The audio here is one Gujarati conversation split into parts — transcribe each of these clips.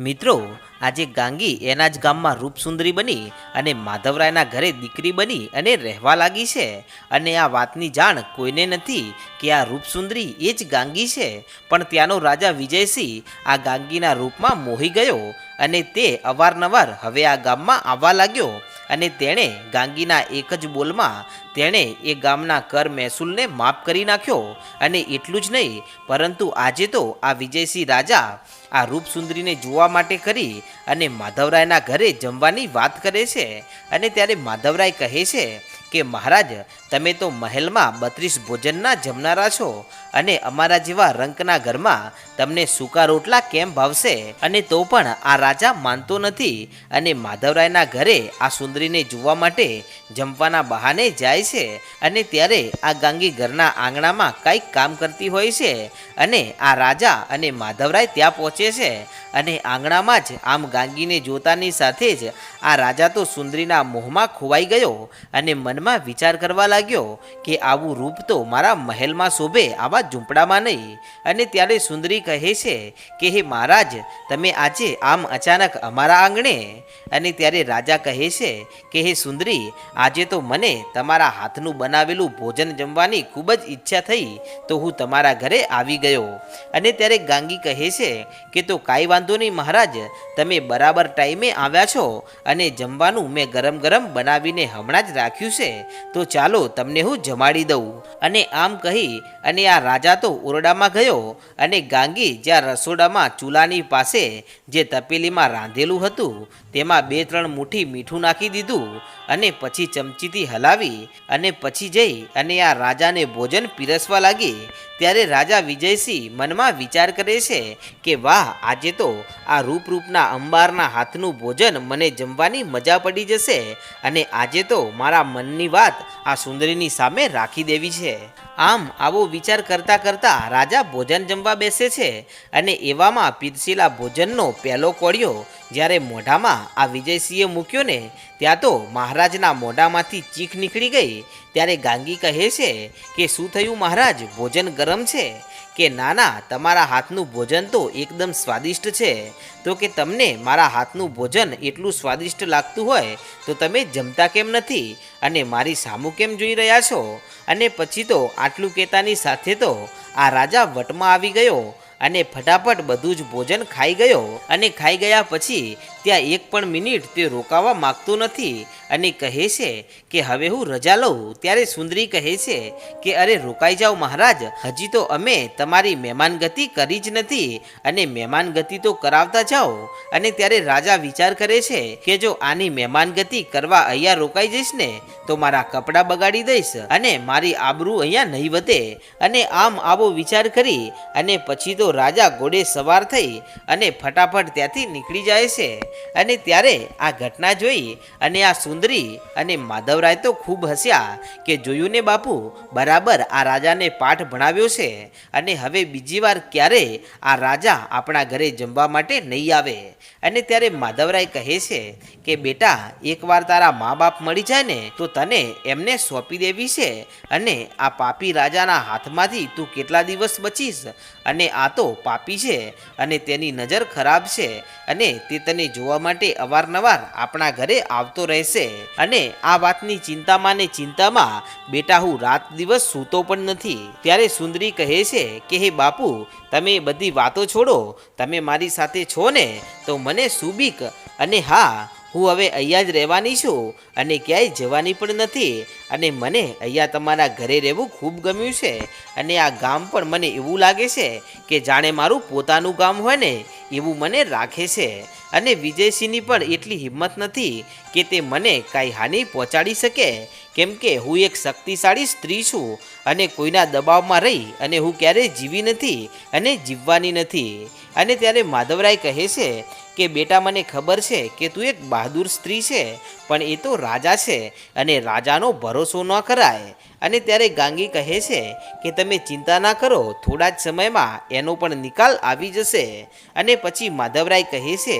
મિત્રો, આજે ગાંગી એના જ ગામમાં રૂપસુંદરી બની અને માધવરાયના ઘરે દીકરી બની અને રહેવા લાગી છે. અને આ વાતની જાણ કોઈને નથી કે આ રૂપસુંદરી એ જ ગાંગી છે. પણ ત્યાંનો રાજા વિજયસિંહ આ ગાંગીના રૂપમાં મોહી ગયો અને તે અવારનવાર હવે આ ગામમાં આવવા લાગ્યો. અને તેણે ગાંગીના એક જ બોલમાં તેણે એ ગામના કર મહેસૂલને માફ કરી નાખ્યો. અને એટલું જ નહીં, પરંતુ આજે તો આ વિજયસિંહ રાજા આ રૂપસુંદરીને જોવા માટે કરી અને માધવરાયના ઘરે જમવાની વાત કરે છે. અને ત્યારે માધવરાય કહે છે કે, મહારાજ, તમે તો મહેલમાં બત્રીસ ભોજનના જમનારા છો. અને અમારા જેવા રંકના ઘરમાં તમને સૂકા રોટલા કેમ ભાવશે? અને તો પણ આ રાજા માનતો નથી. અને માધવરાયના ઘરે આ સુંદરીને જોવા માટે જમવાના બહાને જાય છે. અને ત્યારે આ ગાંગી ઘરના આંગણામાં કંઈક કામ કરતી હોય છે. અને આ રાજા અને માધવરાય ત્યાં પહોંચે છે. અને આંગણામાં જ આમ ગાંગીને જોતાની સાથે જ આ રાજા તો સુંદરીના મોહમાં ખોવાઈ ગયો. અને મનમાં વિચાર કરવા લાગ્યો કે આવું રૂપ તો મારા મહેલમાં શોભે આવા ઝૂંપડામાં નહીં. અને ત્યારે સુંદરી કહે છે કે, હે મહારાજ, તમે આજે આમ અચાનક અમારા આંગણે? અને ત્યારે રાજા કહે છે કે, હે સુંદરી, આજે તો મને તમારા હાથનું બનાવેલું ભોજન જમવાની ખૂબ જ ઈચ્છા થઈ, તો હું તમારા ઘરે આવી ગયો. અને ત્યારે ગાંગી કહે છે કે, તો કાંઈ વાંધો નહીં મહારાજ, તમે બરાબર ટાઈમે આવ્યા છો અને જમવાનું મેં ગરમ ગરમ બનાવીને હમણાં જ રાખ્યું છે, તો ચાલો તમને હું જમાડી દઉં. અને આમ કહી અને આ રાજા તો ઓરડામાં ગયો અને ગાંગી જ્યાં રસોડામાં ચૂલાની પાસે જે તપેલીમાં રાંધેલું હતું, તેમાં બે ત્રણ મુઠ્ઠી મીઠું નાખી દીધું અને પછી ચમચીથી હલાવી અને પછી જઈ અને આ રાજાને ભોજન પીરસવા લાગી. ત્યારે રાજા વિજયસિંહ મનમાં વિચાર કરે છે કે, વાહ, આજે તો આ રૂપરૂપના અંબારના હાથનું ભોજન મને જમવાની મજા પડી જશે અને આજે તો મારા મનની વાત આ સુંદરીની સામે રાખી દેવી છે. આમ આવો વિચાર કરતાં કરતાં રાજા ભોજન જમવા બેસે છે અને એવામાં પીરસેલા ભોજનનો પહેલો કોળિયો જ્યારે મોઢામાં આ વિજયસિંહે મૂક્યો ને ત્યાં તો મહારાજના મોઢામાંથી ચીખ નીકળી ગઈ, ત્યારે ગાંગી કહે છે કે, શું થયું મહારાજ? ભોજન ગરમ છે? કે ના ના તમારા હાથનું ભોજન તો એકદમ સ્વાદિષ્ટ છે. તો કે તમને મારા હાથનું ભોજન એટલું સ્વાદિષ્ટ લાગતું હોય, તો તમે જમતા કેમ નથી? અને મારી સામું કેમ જોઈ રહ્યા છો? અને પછી તો આટલું કહેતાની સાથે તો આ રાજા વટમાં આવી ગયો. અને ફટાફટ બધું જ ભોજન ખાઈ ગયો અને ખાઈ ગયા પછી ત્યાં એક પણ મિનિટ તે રોકાવા માગતો નથી અને કહે છે કે હવે હું રજા લઉં. ત્યારે સુંદરી કહે છે કે અરે રોકાઈ જાઓ મહારાજ, હજી તો અમે તમારી મહેમાનગતિ કરી જ નથી અને મહેમાનગતિ તો કરાવતા જાઓ. અને ત્યારે રાજા વિચાર કરે છે કે જો આની મહેમાનગતિ કરવા અહીંયા રોકાઈ જઈશ ને, તો મારા કપડાં બગાડી દઈશ અને મારી આબરૂ અહીંયા નહીં વધે. અને આમ આવો વિચાર કરી અને પછી તો રાજા ઘોડે સવાર થઈ અને ફટાફટ ત્યાંથી નીકળી જાય છે. અને ત્યારે આ ઘટના જોઈ અને આ સુંદરી અને માધવરાય તો ખૂબ હસ્યા કે જોયું ને બાપુ, બરાબર આ રાજાને પાઠ ભણાવ્યો છે અને હવે બીજી વાર ક્યારે આ રાજા આપણા ઘરે જમવા માટે નહીં આવે. અને ત્યારે માધવરાય કહે છે કે, બેટા એકવાર તારા મા બાપ મળી જાય ને, તો તને એમને સોંપી દેવી છે. અને આ પાપી રાજાના હાથમાંથી તું કેટલા દિવસ બચીશ? અને આ તો પાપી છે અને તેની નજર ખરાબ છે અને તે તને જોવા માટે અવારનવાર આપણા ઘરે આવતો રહેશે. અને આ વાતની ચિંતામાં ને ચિંતામાં બેટા હું રાત દિવસ સૂતો પણ નથી. ત્યારે સુંદરી કહે છે કે, હે બાપુ, તમે બધી વાતો છોડો. તમે મારી સાથે છો ને, તો મને સુબીક અને હા હું હવે અહીંયા જ રહેવાની છું અને ક્યાંય જવાની પણ નથી. અને મને અહીંયા તમારા ઘરે રહેવું ખૂબ ગમ્યું છે. અને આ ગામ પણ મને એવું લાગે છે કે જાણે મારું પોતાનું ગામ હોય ને એવું મને રાખે છે. અને વિજયસિંહની પણ એટલી હિંમત નથી કે તે મને કાંઈ હાનિ પહોંચાડી શકે. કેમ કે હું એક શક્તિશાળી સ્ત્રી છું અને કોઈના દબાવમાં રહી અને હું ક્યારેય જીવી નથી અને જીવવાની નથી. અને ત્યારે માધવરાય કહે છે કે બેટા મને ખબર છે કે તું એક બહાદુર સ્ત્રી છે પણ એ તો રાજા છે અને રાજાનો ભરોસો ન કરાય. અને ત્યારે ગાંગી કહે છે કે તમે ચિંતા ના કરો, થોડા જ સમયમાં એનો પણ નિકાલ આવી જશે. અને પછી માધવરાય કહે છે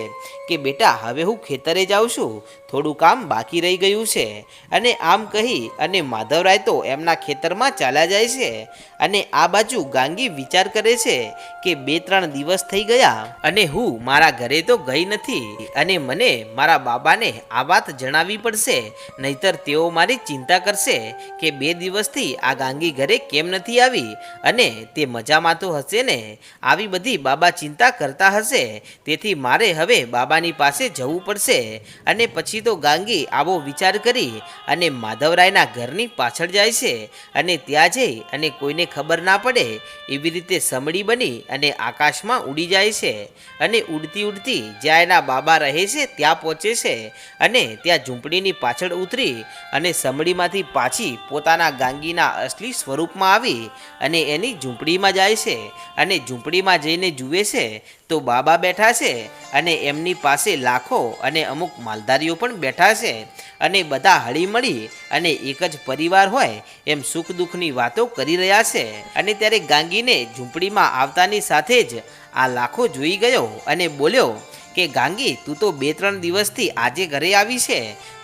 કે, બેટા, હવે હું ખેતરે જાઉં છું, થોડું કામ બાકી રહી ગયું છે. અને આમ કહી અને માધવરાય તો એમના ખેતરમાં ચાલ્યા જાય છે. અને આ બાજુ ગાંગી વિચાર કરે છે કે, બે ત્રણ દિવસ થઈ ગયા અને હું મારા ઘરે તો ગઈ નથી. અને મને મારા બાબાને આ વાત જણાવવી પડશે. નહીતર તેઓ મારી ચિંતા કરશે કે બે દિવસથી આ ગાંગી ઘરે કેમ નથી આવી અને તે મજામાં તો હશે ને? આવી બધી બાબા ચિંતા કરતા હશે. તેથી મારે હવે બાબાની પાસે જવું પડશે. અને પછી તો ગાંગી આવો વિચાર કરી અને માધવરાયના ઘરની પાછળ જાય છે. અને ત્યાં જઈ અને કોઈને ખબર ના પડે એવી રીતે સમડી બની અને આકાશમાં ઉડી જાય છે. અને ઉડતી ઉડતી જ્યાં એના બાબા રહે છે ત્યાં પહોંચે છે. અને ત્યાં ઝૂંપડીની પાછળ ઉતરી અને સમડીમાંથી પાછી પોતાના ગાંગીના અસલી સ્વરૂપમાં આવી અને એની ઝૂંપડીમાં જાય છે અને ઝૂંપડીમાં જઈને જુએ છે તો બાબા બેઠા છે અને એમની પાસે લાખો અને અમુક માલધારીઓ પણ બેઠા છે અને બધા હળીમળી અને એક જ પરિવાર હોય એમ સુખ દુઃખની વાતો કરી રહ્યા છે. અને ત્યારે ગાંગીને ઝૂંપડીમાં આવતાની સાથે જ આ લાખો જોઈ ગયો અને બોલ્યો કે ગાંગી તું તો બે ત્રણ દિવસથી આજે ઘરે આવી છે.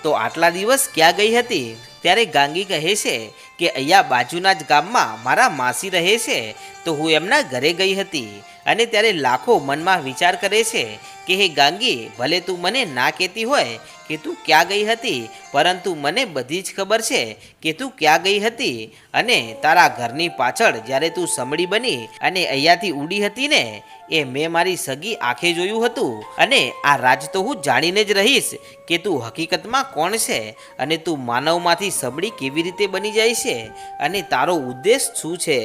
તો આટલા દિવસ ક્યાં ગઈ હતી? ત્યારે ગાંગી કહે છે કે અહીંયા બાજુના જ ગામમાં મારા માસી રહે છે, તો હું એમના ઘરે ગઈ હતી. અને ત્યારે લાખો મનમાં વિચાર કરે છે કે, હે ગાંગી, ભલે તું મને ના કહેતી હોય કે તું ક્યાં ગઈ હતી, પરંતુ મને બધી જ ખબર છે કે તું ક્યાં ગઈ હતી. અને તારા ઘરની પાછળ જ્યારે તું સમડી બની અને અહીંયાથી ઉડી હતી ને, એ મેં મારી સગી આંખે જોયું હતું. અને આ રાજ તો હું જાણીને જ રહીશ કે તું હકીકતમાં કોણ છે અને તું માનવમાંથી સબળી કેવી રીતે બની જાય છે અને તારો ઉદ્દેશ શું છે?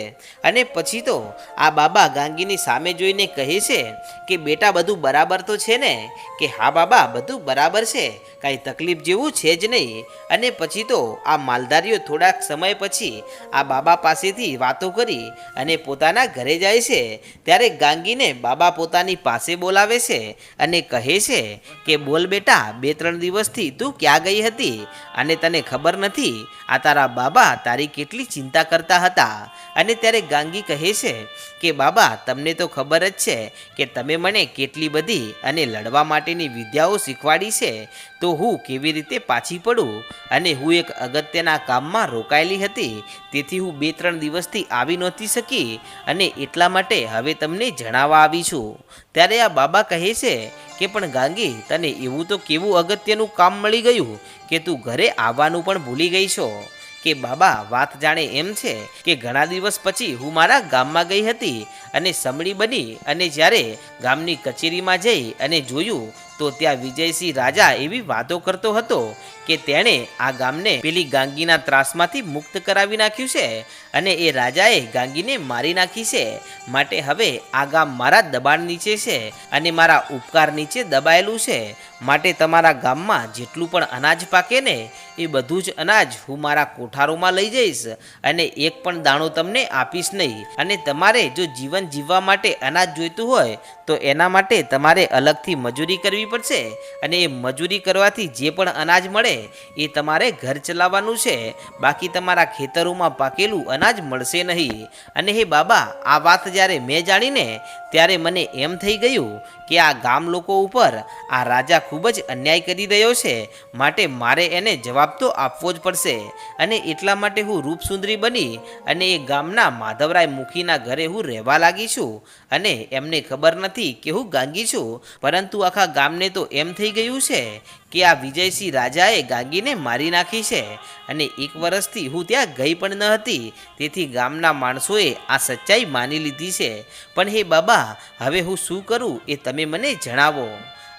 અને પછી તો આ બાબા ગાંગીની સામે જોઈને કહે છે કે બેટા બધું બરાબર તો છે ને? કે હા બાબા, બધું બરાબર છે. કાંઈ તકલીફ જેવું છે જ નહીં. અને પછી તો આ માલધારીઓ થોડાક સમય પછી આ બાબા પાસેથી વાતો કરી અને પોતાના ઘરે જાય છે. ત્યારે ગાંગીને બાબા પોતાની પાસે બોલાવે છે અને કહે છે કે બોલ બેટા, બે ત્રણ દિવસથી તું ક્યાં ગઈ હતી અને તને ખબર નથી આ તારા બાબા તારી કેટલી ચિંતા કરતા હતા. અને ત્યારે ગાંગી કહે છે કે, બાબા, તમને તો ખબર જ છે કે તમે મને કેટલી બધી અને લડવા માટેની વિદ્યાઓ શીખવાડી છે. તો હું કેવી રીતે પાછી પડું? અને હું એક અગત્યના કામમાં રોકાયેલી હતી. તેથી હું બે ત્રણ દિવસથી આવી નહોતી શકી અને એટલા માટે હવે તમને જણાવવા આવી છું. ત્યારે આ બાબા કહે છે કે, પણ ગાંગી, તને એવું તો કેવું અગત્યનું કામ મળી ગયું કે તું ઘરે આવવાનું પણ ભૂલી ગઈ છો. કે બાબા, વાત જાણે એમ છે કે ઘણા દિવસ પછી હું મારા ગામમાં ગઈ હતી અને સમડી બની અને જ્યારે ગામની કચેરીમાં જઈ અને જોયું તો ત્યાં વિજયસિંહ રાજા એવી વાતો કરતો હતો કે તેણે આ ગામને પેલી ગાંગીના ત્રાસમાંથી મુક્ત કરાવી નાખ્યું છે અને એ રાજાએ ગાંગીને મારી નાખી છે. માટે હવે આ ગામ મારા દબાણ નીચે છે અને મારા ઉપકાર નીચે દબાયેલું છે. માટે તમારા ગામમાં જેટલું પણ અનાજ પાકે ને એ બધું જ અનાજ હું મારા કોઠારોમાં લઈ જઈશ અને એક પણ દાણો તમને આપીશ નહીં. અને તમારે જો જીવન જીવવા માટે અનાજ જોઈતું હોય તો એના માટે તમારે અલગથી મજૂરી કરવી પડશે અને એ મજૂરી કરવાથી જે પણ અનાજ મળે એ તમારે ઘર ચલાવવાનું છે. બાકી તમારા ખેતરોમાં પાકેલું અનાજ મળશે નહીં. અને હે બાબા, આ વાત જ્યારે મેં જાણીને ત્યારે મને એમ થઈ ગયું કે આ ગામ લોકો ઉપર આ રાજા ખૂબ જ અન્યાય કરી રહ્યો છે. માટે મારે એને જવાબ તો આપવો જ પડશે. અને એટલા માટે હું રૂપસુંદરી બની અને એ ગામના માધવરાય મુખીના ઘરે હું રહેવા લાગી છું. અને એમને ખબર નથી કે હું ગાંગી છું. પરંતુ આખા ગામને તો એમ થઈ ગયું છે કે આ વિજયસિંહ રાજાએ ગાંગીને મારી નાખી છે. અને એક વર્ષથી હું ત્યાં ગઈ પણ ન હતી. તેથી ગામના માણસોએ આ સચ્ચાઈ માની લીધી છે. પણ હે બાબા, હવે હું શું કરું એ તમે મને જણાવો.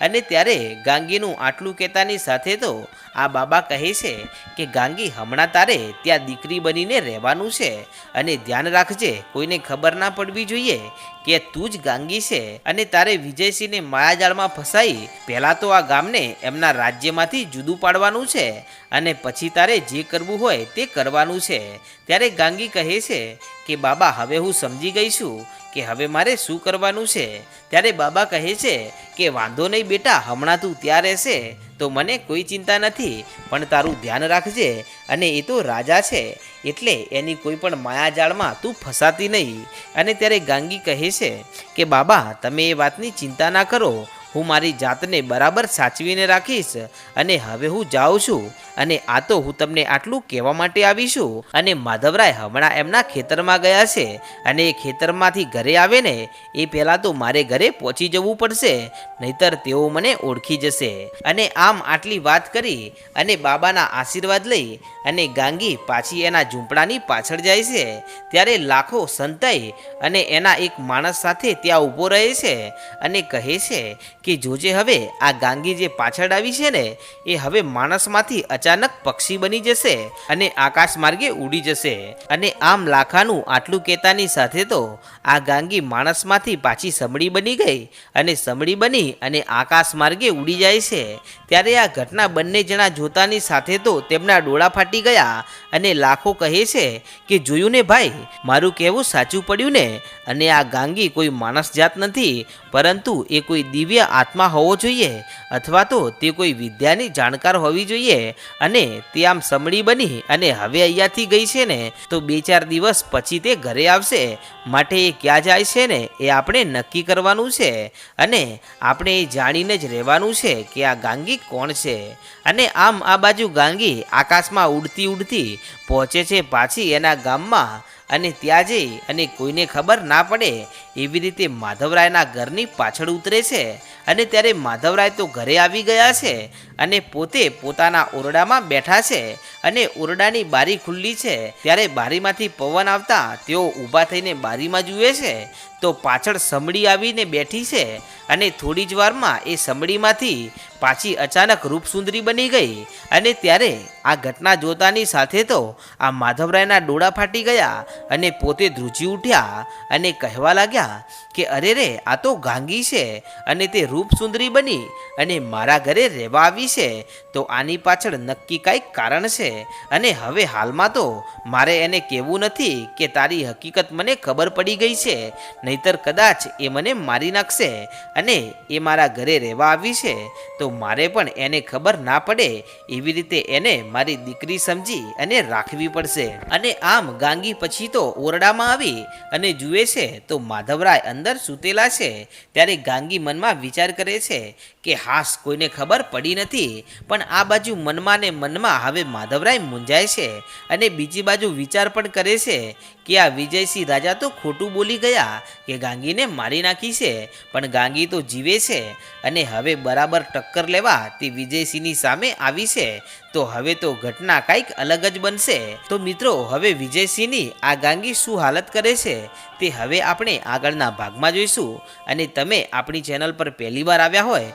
અને ત્યારે ગાંગીનું આટલું કહેતાની સાથે તો આ બાબા કહે છે કે ગાંગી હમણાં તારે ત્યાં દીકરી બનીને રહેવાનું છે. અને ધ્યાન રાખજે, કોઈને ખબર ના પડવી જોઈએ કે તું જ ગાંગી છે અને તારે વિજયસિંહને માયાજાળમાં ફસાઈ પહેલાં તો આ ગામને એમના રાજ્યમાંથી જુદું પાડવાનું છે અને પછી તારે જે કરવું હોય તે કરવાનું છે. ત્યારે ગાંગી કહે છે કે, બાબા, હવે હું સમજી ગઈ છું કે હવે મારે શું કરવાનું છે. ત્યારે બાબા કહે છે કે, વાંધો નહીં બેટા, હમણાં તું ત્યાં રહેશે તો મને કોઈ ચિંતા નથી, પણ તારું ધ્યાન રાખજે અને એ તો રાજા છે. એટલે એની કોઈ પણ માયાજાળમાં તું ફસાતી નહીં. અને ત્યારે ગાંગી કહે છે કે, બાબા, તમે એ વાતની ચિંતા ના કરો. હું મારી જાતને બરાબર સાચવીને રાખીશ અને હવે હું જાઉં છું અને આ તો હું તમને આટલું કહેવા માટે આવીશું અને માધવરાય હમણાં એમના ખેતરમાં ગયા છે અને એ ખેતરમાંથી ઘરે આવે ને, એ પહેલાં તો મારે ઘરે પહોંચી જવું પડશે, નહીતર તેઓ મને ઓળખી જશે. અને આમ આટલી વાત કરી અને બાબાના આશીર્વાદ લઈ અને ગાંગી પાછી એના ઝૂંપડાની પાછળ જાય છે. ત્યારે લાખો સંતાઈ અને એના એક માણસ સાથે ત્યાં ઊભો રહે છે અને કહે છે કે જોજે હવે આ ગાંગી જે પાછળ આવી છે ને, એ હવે માણસમાંથી અચાનક પક્ષી બની જશે અને આકાશ માર્ગે ઉડી જશે. અને આમ લાખાનું આટલું કહેતાની સાથે તો આ ગાંગી માણસમાંથી પાછી સમડી બની ગઈ અને સમડી બની અને આકાશ માર્ગે ઉડી જાય છે. ત્યારે આ ઘટના બંને જણા જોતાની સાથે તો તેમના ડોળા ફાટી ગયા અને લાખો કહે છે કે, જોયું ને ભાઈ, મારું કહેવું સાચું પડ્યું ને, અને આ ગાંગી કોઈ માણસ જાત નથી, પરંતુ એ કોઈ દિવ્ય આત્મા હોવો જોઈએ અથવા તો તે કોઈ વિદ્યાની જાણકાર હોવી જોઈએ અને તે આમ સમળી બની અને હવે અહીંયાથી ગઈ છે ને, તો બે ચાર દિવસ પછી તે ઘરે આવશે. માટે એ ક્યાં જાય છે ને, એ આપણે નક્કી કરવાનું છે અને આપણે એ જાણીને જ રહેવાનું છે કે આ ગાંગી કોણ છે. અને આમ આ બાજુ ગાંગી આકાશમાં ઉડતી ઉડતી પહોંચે છે પાછી એના ગામમાં અને ત્યાં જઈ અને કોઈને ખબર ના પડે એવી રીતે માધવરાયના ઘરની પાછળ ઉતરે છે. અને ત્યારે માધવરાય તો ઘરે આવી ગયા છે અને પોતે પોતાના ઓરડામાં બેઠા છે અને ઓરડાની બારી ખુલ્લી છે. ત્યારે બારીમાંથી પવન આવતા તેઓ ઊભા થઈને બારીમાં જુએ છે. તો પાછળ સમડી આવીને બેઠી છે અને થોડી જ વારમાં એ સમડીમાંથી પાછી અચાનક રૂપસુંદરી બની ગઈ અને ત્યારે આ ઘટના જોતાની સાથે તો આ માધવરાયના ડોળા ફાટી ગયા અને પોતે ધ્રુજી ઉઠ્યા અને કહેવા લાગ્યા કે અરે રે, આ તો ગાંગી છે અને તે રૂપસુંદરી બની અને મારા ઘરે રહેવા આવી છે, તો આની પાછળ નક્કી કાંઈક કારણ છે અને હવે હાલમાં તો મારે એને કહેવું નથી કે તારી હકીકત મને ખબર પડી ગઈ છે, નહીતર કદાચ એ મને મારી નાખશે અને એ મારા ઘરે રહેવા આવી છે, તો મારે પણ એને ખબર ના પડે, એવી રીતે એને મારી દીકરી સમજી અને રાખવી પડશે. અને આમ ગાંગી પછી તો ઓરડામાં આવી અને જુએ છે, તો માધવરાય અંદર સૂતેલા છે. ત્યારે ગાંગી મનમાં વિચાર કરે છે કે હાસ કોઈને ખબર પડી નથી, પણ આ બાજુ મનમાં ને મનમાં હવે માધવરાય મૂંઝાય છે અને બીજી બાજુ વિચાર પણ કરે છે કે આ વિજયસિંહ રાજા તો ખોટું બોલી ગયા કે ગાંગીને મારી નાખી છે, પણ ગાંગી તો જીવે છે અને હવે બરાબર ટક્કર લેવા તે વિજયસિંહની સામે આવી છે, તો હવે તો ઘટના કંઈક અલગ જ બનશે. તો મિત્રો, હવે વિજયસિંહની આ ગાંગી શું હાલત કરે છે તે હવે આપણે આગળના ભાગમાં જોઈશું અને તમે આપણી ચેનલ પર પહેલીવાર આવ્યા હોય